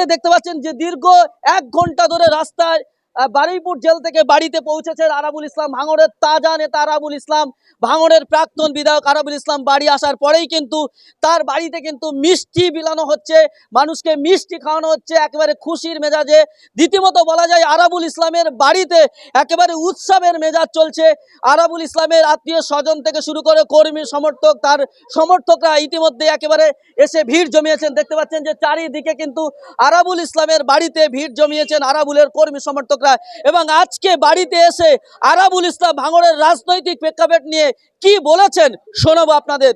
মুহূর্তে দেখতে পাচ্ছেন যে দীর্ঘ এক ঘণ্টা ধরে রাস্তায় বারুইপুর জেল থেকে বাড়িতে পৌঁছেছেন আরাবুল ইসলাম। ভাঙড়ের তাজা নেতা আরাবুল ইসলাম। ভাঙড়ের প্রাক্তন বিধায়ক আরাবুল ইসলাম বাড়ি আসার পরেই কিন্তু তার বাড়িতে কিন্তু মিষ্টি বিলানো হচ্ছে, মানুষকে মিষ্টি খাওয়ানো হচ্ছে, একেবারে খুশির মেজাজে। রীতিমতো বলা যায় আরাবুল ইসলামের বাড়িতে একেবারে উৎসবের মেজাজ চলছে। আরাবুল ইসলামের আত্মীয় স্বজন থেকে শুরু করে কর্মী, সমর্থক, তার সমর্থকরা ইতিমধ্যে একেবারে এসে ভিড় জমিয়েছেন। দেখতে পাচ্ছেন যে চারিদিকে কিন্তু আরাবুল ইসলামের বাড়িতে ভিড় জমিয়েছেন আরাবুলের কর্মী, সমর্থকরা। এবং আজকে বাড়িতে এসে আরাবুল ইসলাম ভাঙড়ের রাজনৈতিক প্রেক্ষাপট নিয়ে কি বলেছেন শোনাবো আপনাদের।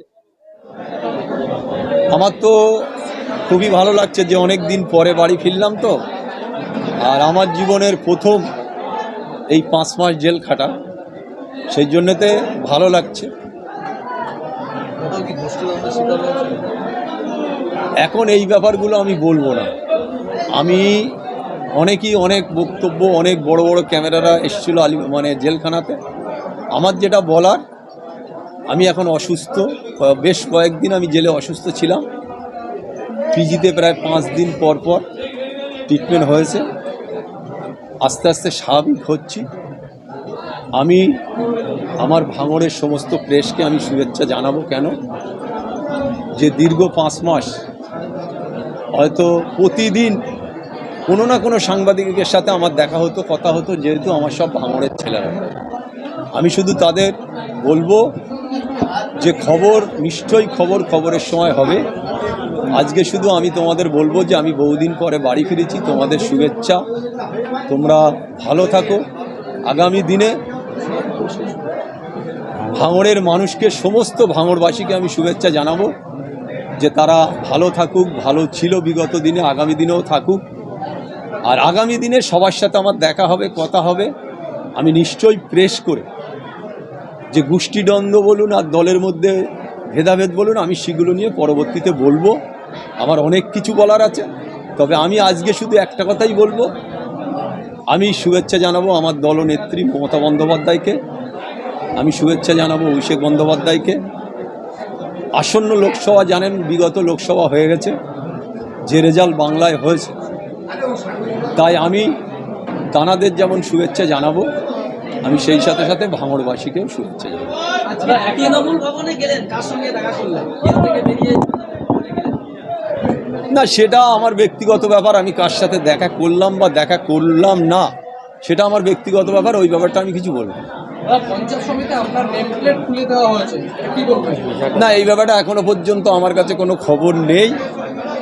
আমার তো খুবই ভালো লাগছে যে অনেক দিন পরে বাড়ি ফিরলাম তো। আর আমার জীবনের প্রথম এই পাঁচ মাস জেল খাটা, সেই জন্যতে ভালো লাগছে। এখন এই ব্যাপারগুলো আমি বলব না। আমি অনেকই অনেক বক্তব্য, অনেক বড় বড় ক্যামেরারা এসেছিল আলি মানে জেলখানাতে। আমার যেটা বলার, আমি এখন অসুস্থ। বেশ কয়েকদিন আমি জেলে অসুস্থ ছিলাম। পিজিতে প্রায় পাঁচ দিন পর পর ট্রিটমেন্ট হয়েছে। আস্তে আস্তে স্বাভাবিক হচ্ছি। আমি, আমার ভাঙড়ের সমস্ত প্রেসকে আমি শুভেচ্ছা জানাব কেন? যে দীর্ঘ পাঁচ মাস হয়তো প্রতিদিন কোনো না কোনো সাংবাদিকের সাথে আমার দেখা হতো, কথা হতো, যেহেতু আমার সব ভাঙড়ের ছেলেরা। আমি শুধু তাদের বলব যে খবর, নিশ্চয়ই খবর খবরের সময় হবে। আজকে শুধু আমি তোমাদের বলব যে আমি বহুদিন পরে বাড়ি ফিরেছি, তোমাদের শুভেচ্ছা। তোমরা ভালো থাকো। আগামী দিনে ভাঙড়ের মানুষকে, সমস্ত ভাঙড়বাসীকে আমি শুভেচ্ছা জানাব যে তারা ভালো থাকুক, ভালো ছিল বিগত দিনে, আগামী দিনেও থাকুক। আর আগামী দিনে সবার সাথে আমার দেখা হবে, কথা হবে। আমি নিশ্চয়ই প্রেস করে যে গোষ্ঠীদ্বন্দ্ব বলুন আর দলের মধ্যে ভেদাভেদ বলুন, আমি সেগুলো নিয়ে পরবর্তীতে বলব। আমার অনেক কিছু বলার আছে। তবে আমি আজকে শুধু একটা কথাই বলব। আমি শুভেচ্ছা জানাব আমার দলনেত্রী মমতা বন্দ্যোপাধ্যায়কে। আমি শুভেচ্ছা জানাব অভিষেক বন্দ্যোপাধ্যায়কে। আসন্ন লোকসভা জানেন, বিগত লোকসভা হয়ে গেছে। যে রেজাল্ট বাংলায় হয়েছে। তাই আমি তানাদের যেমন শুভেচ্ছা জানাব আমি সেই সাথে সাথে ভাঙড়বাসীকেও শুভেচ্ছা জানাব। আচ্ছা? না সেটা আমার ব্যক্তিগত ব্যাপার আমি কার সাথে দেখা করলাম বা দেখা করলাম না সেটা আমার ব্যক্তিগত ব্যাপার ওই ব্যাপারটা আমি কিছু বলব না এই ব্যাপারটা এখনও পর্যন্ত আমার কাছে কোনো খবর নেই।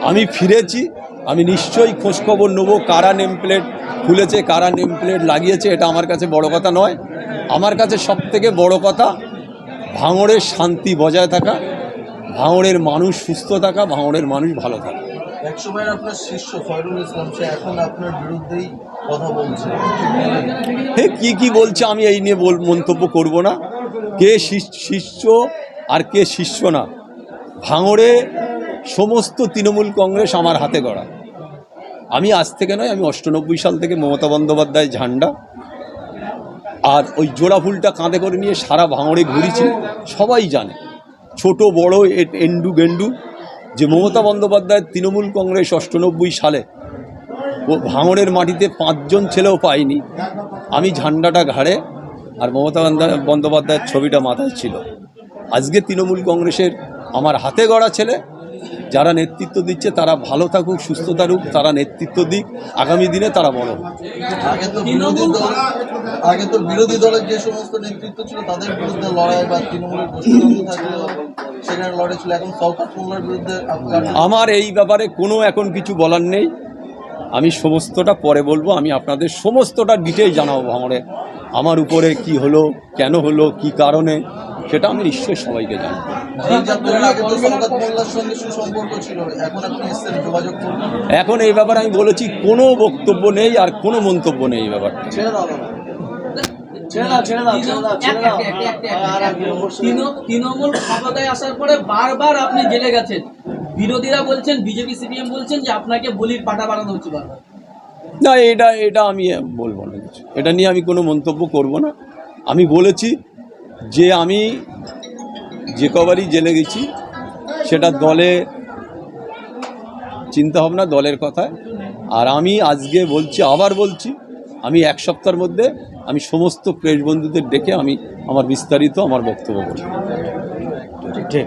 আমি ফিরেছি আমি নিশ্চয়ই খোঁজখবর নেব কারা নেম প্লেট খুলেছে কারা নেম প্লেট লাগিয়েছে এটা আমার কাছে বড় কথা নয়। আমার কাছে সব থেকে বড় কথা ভাঙড়ের শান্তি বজায় থাকা ভাঙড়ের মানুষ সুস্থ থাকা ভাঙড়ের মানুষ ভালো থাকা। একসময় আপনার শিষ্য ফয়রুল ইসলাম সে এখন আপনার বিরুদ্ধেই কথা বলছে। হে কি কি বলছে আমি এই নিয়ে বল মন্তব্য করব না। কে শিষ- শিষ্য আর কে শিষ্য না? ভাঙড়ে সমস্ত তৃণমূল কংগ্রেস আমার হাতে গড়া। আমি আজ থেকে নয়, আমি অষ্টানব্বই সাল থেকে মমতা বন্দ্যোপাধ্যায় ঝান্ডা, আর ওই জোড়া ফুলটা কাঁধে করে নিয়ে সারা ভাঙড়ে ঘুরেছি, সবাই জানে। ছোট, বড় এন্ডু, গেন্ডু, যে মমতা বন্দ্যোপাধ্যায় তৃণমূল কংগ্রেস অষ্টানব্বই সালে ও ভাঙড়ের মাটিতে পাঁচজন ছেলেও পাইনি আমি ঝান্ডাটা ঘাড়ে আর মমতা বন্দ্যোপাধ্যায়ের ছবিটা মাথায় ছিল। আজকে তৃণমূল কংগ্রেসের আমার হাতে গড়া ছেলে যারা নেতৃত্ব দিচ্ছে তারা ভালো থাকুক সুস্থ থাকুক তারা নেতৃত্ব দিক। আগামী দিনে তারা বড় আগে তো বিরোধী দল আগে তো বিরোধী দলের যে সমস্ত নেতৃত্ব ছিল তাদের বিরুদ্ধে লড়াই বা তৃণমূলের সেখানে লড়াই ছিল। এখন সরকার বিরুদ্ধে আমার এই ব্যাপারে কোনো এখন কিছু বলার নেই। আমি সমস্তটা পরে বলব। আমি আপনাদের সমস্তটা ডিটেল জানাব। ভাঙড়ে আমার উপরে কি হলো কেন হলো কি কারণে? সেটা আমি নিশ্চয়ই সবাইকে জানাব। ছিল এখন এই ব্যাপারে আমি বলেছি কোনো বক্তব্য নেই আর কোনো মন্তব্য নেই এই ব্যাপারটা। তৃণ- তৃণমূল ক্ষমতায় আসার পরে বারবার আপনি জেলে গেছেন। বিরোধীরা বলছেন বিজেপি সিপিএম বলছেন যে আপনাকে বলির পাটা বানানো হচ্ছে বারবার। না এটা এটা আমি বলব না কিছু। এটা নিয়ে আমি কোনো মন্তব্য করব না। আমি বলেছি যে আমি যে কবারই জেলে গেছি, সেটা দলে চিন্তা ভাবনা দলের কথায় আর আমি আজকে বলছি, আবার বলছি, আমি এক সপ্তাহের মধ্যে আমি সমস্ত প্রেস বন্ধুদের ডেকে আমি আমার বিস্তারিত আমার বক্তব্য বলব। ওকে